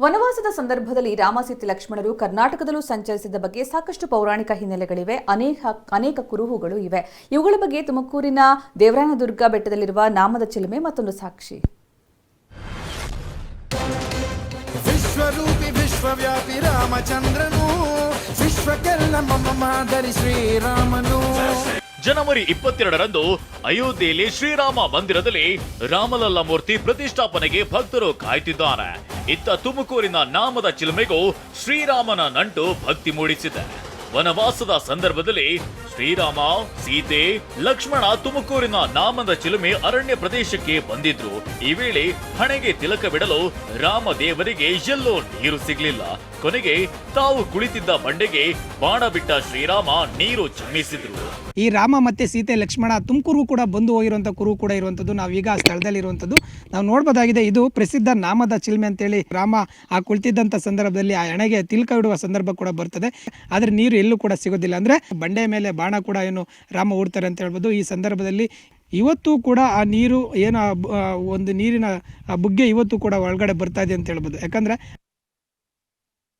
ವನವಾಸದ ಸಂದರ್ಭದಲ್ಲಿ ರಾಮಸೀತೆ ಲಕ್ಷ್ಮಣರು ಕರ್ನಾಟಕದಲ್ಲೂ ಸಂಚರಿಸಿದ ಬಗ್ಗೆ ಸಾಕಷ್ಟು ಪೌರಾಣಿಕ ಹಿನ್ನೆಲೆಗಳಿವೆ. ಅನೇಕ ಅನೇಕ ಕುರುಹುಗಳು ಇವೆ. ಇವುಗಳ ಬಗ್ಗೆ ತುಮಕೂರಿನ ದೇವರಾಯನದುರ್ಗ ಬೆಟ್ಟದಲ್ಲಿರುವ ನಾಮದ ಚಿಲುಮೆ ಮತ್ತೊಂದು ಸಾಕ್ಷಿ. ವಿಶ್ವರೂಪಿ ವಿಶ್ವವ್ಯಾಪಿ ರಾಮಚಂದ್ರನು ವಿಶ್ವಕೆಲ್ಲ ಮಾದರಿ ಶ್ರೀರಾಮನು. ಜನವರಿ ಇಪ್ಪತ್ತೆರಡರಂದು ಅಯೋಧ್ಯೆಯಲ್ಲಿ ಶ್ರೀರಾಮ ಮಂದಿರದಲ್ಲಿ ರಾಮಲಲ್ಲ ಮೂರ್ತಿ ಪ್ರತಿಷ್ಠಾಪನೆಗೆ ಭಕ್ತರು ಕಾಯ್ತಿದ್ದಾರೆ. ಇತ್ತ ತುಮಕೂರಿನ ನಾಮದ ಚಿಲುಮೆಗೂ ಶ್ರೀರಾಮನ ನಂಟು ಭಕ್ತಿ ಮೂಡಿಸಿದೆ. ವನವಾಸದ ಸಂದರ್ಭದಲ್ಲಿ ಶ್ರೀರಾಮ, ಸೀತೆ, ಲಕ್ಷ್ಮಣ ತುಮಕೂರಿನ ನಾಮದ ಚಿಲುಮೆ ಅರಣ್ಯ ಪ್ರದೇಶಕ್ಕೆ ಬಂದಿದ್ರು. ಈ ವೇಳೆ ಹಣೆಗೆ ತಿಲಕ ಬಿಡಲು ರಾಮ ದೇವರಿಗೆ ಎಲ್ಲೋ ನೀರು ಸಿಗಲಿಲ್ಲ. ಕೊನೆಗೆ ತಾವು ಕುಳಿತಿದ್ದ ಬಂಡೆಗೆ ಬಾಣ ಬಿಟ್ಟ ಶ್ರೀರಾಮ ನೀರು ಚಿಮ್ಮಿಸಿದ್ರು ಈ ರಾಮ ಮತ್ತೆ ಸೀತೆ, ಲಕ್ಷ್ಮಣ ತುಮಕೂರು ಕೂಡ ಬಂದು ಹೋಗಿರುವಂತ ಕುರು ಕೂಡ ಇರುವಂತದ್ದು ನಾವೀಗ ಆ ಸ್ಥಳದಲ್ಲಿ ಇರುವಂತದ್ದು ನಾವು ನೋಡಬಹುದಾಗಿದೆ ಇದು ಪ್ರಸಿದ್ಧ ನಾಮದ ಚಿಲ್ಮೆ ಅಂತೇಳಿ ರಾಮ ಆ ಕುಳಿತಿದ್ದಂತ ಸಂದರ್ಭದಲ್ಲಿ ಆ ಹಣೆಗೆ ತಿಲ್ಕ ಬಿಡುವ ಸಂದರ್ಭ ಕೂಡ ಬರ್ತದೆ. ಆದ್ರೆ ನೀರು ಎಲ್ಲೂ ಕೂಡ ಸಿಗೋದಿಲ್ಲ. ಅಂದರೆ ಬಂಡೆ ಮೇಲೆ ಬಾಣ ಕೂಡ ಏನು ರಾಮ ಹೂಡ್ತಾರೆ ಅಂತ ಹೇಳ್ಬೋದು. ಈ ಸಂದರ್ಭದಲ್ಲಿ ಇವತ್ತು ಕೂಡ ಆ ನೀರು ಏನು ಒಂದು ನೀರಿನ ಬುಗ್ಗೆ ಇವತ್ತು ಕೂಡ ಒಳಗಡೆ ಬರ್ತಾ ಇದೆ ಅಂತ ಹೇಳ್ಬೋದು. ಯಾಕಂದರೆ